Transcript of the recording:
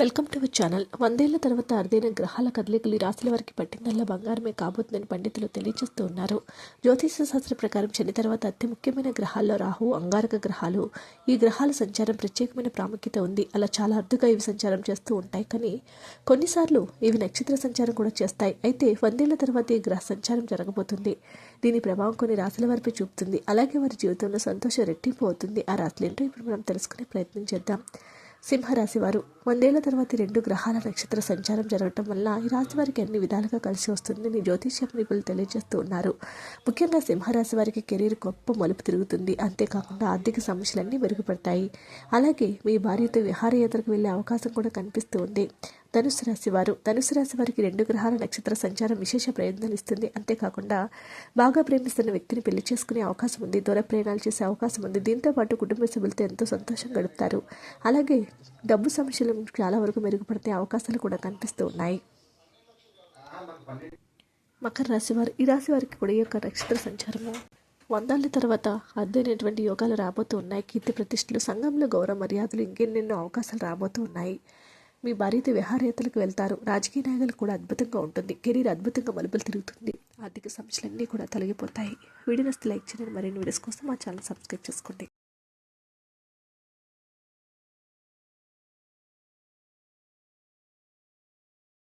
Welcome to our channel. వందేళ్ళ తర్వాత అరుదైన గ్రహాల కదలికలు ఈ రాశుల వారికి పట్టిందల్లా బంగారమే కాబోతుందని పండితులు తెలియజేస్తూ ఉన్నారు. జ్యోతిష శాస్త్ర ప్రకారం శని తర్వాత అతి ముఖ్యమైన గ్రహాల్లో రాహు అంగారక గ్రహాలు. ఈ గ్రహాల సంచారం ప్రత్యేకమైన ప్రాముఖ్యత ఉంది. అలా చాలా అరుదుగా ఇవి సంచారం చేస్తూ ఉంటాయి. కానీ కొన్నిసార్లు ఇవి నక్షత్ర సంచారం కూడా చేస్తాయి. అయితే వందేళ్ళ తర్వాత ఈ గ్రహ సంచారం జరగబోతుంది. దీని ప్రభావం కొన్ని రాశుల వారిపై చూపుతుంది. అలాగే వారి జీవితంలో సంతోషం రెట్టింపు అవుతుంది. ఆ రాశులు ఏంటో ఇప్పుడు మనం తెలుసుకునే ప్రయత్నం చేద్దాం. సింహరాశి వారు వందేళ్ళ తర్వాత రెండు గ్రహాల నక్షత్ర సంచారం జరగటం వల్ల ఈ రాశి వారికి అన్ని విధాలుగా కలిసి వస్తుందని జ్యోతిష్య నిపుణులు తెలియజేస్తూ ఉన్నారు. ముఖ్యంగా సింహరాశి వారికి కెరీర్ గొప్ప మలుపు తిరుగుతుంది. అంతేకాకుండా ఆర్థిక సమస్యలన్నీ మెరుగుపడతాయి. అలాగే మీ భార్యతో విహారయాత్రకు వెళ్ళే అవకాశం కూడా కనిపిస్తూ ఉంది. ధనుసు రాశి వారు ధనుసు రాశి వారికి రెండు గ్రహాల నక్షత్ర సంచారం విశేష ప్రయోజనాలు ఇస్తుంది. అంతేకాకుండా బాగా ప్రేమిస్తున్న వ్యక్తిని పెళ్ళి చేసుకునే అవకాశం ఉంది. దూర ప్రయాణాలు చేసే అవకాశం ఉంది. దీంతో పాటు కుటుంబ సభ్యులతో ఎంతో సంతోషం గడుపుతారు. అలాగే డబ్బు సమస్యలు చాలా వరకు మెరుగుపడితే అవకాశాలు కూడా కనిపిస్తూ ఉన్నాయి. మకర రాశి వారు ఈ రాశి వారికి కూడా ఈ యొక్క నక్షత్ర సంచారము వందాల తర్వాత అద్దైనటువంటి యోగాలు రాబోతూ ఉన్నాయి. కీర్తి ప్రతిష్టలు సంఘంలో గౌరవ మర్యాదలు ఇంకెన్నెన్నో అవకాశాలు రాబోతూ ఉన్నాయి. మీ భార్యతో విహారయాత్రలకు వెళ్తారు. రాజకీయ నాయకులు కూడా అద్భుతంగా ఉంటుంది. కెరీర్ అద్భుతంగా మలుపులు తిరుగుతుంది. ఆర్థిక సమస్యలన్నీ కూడా తొలగిపోతాయి. వీడియోస్ లైక్ చేయండి. మరిన్ని వీడియోస్ కోసం మా ఛానల్ సబ్స్క్రైబ్ చేసుకోండి.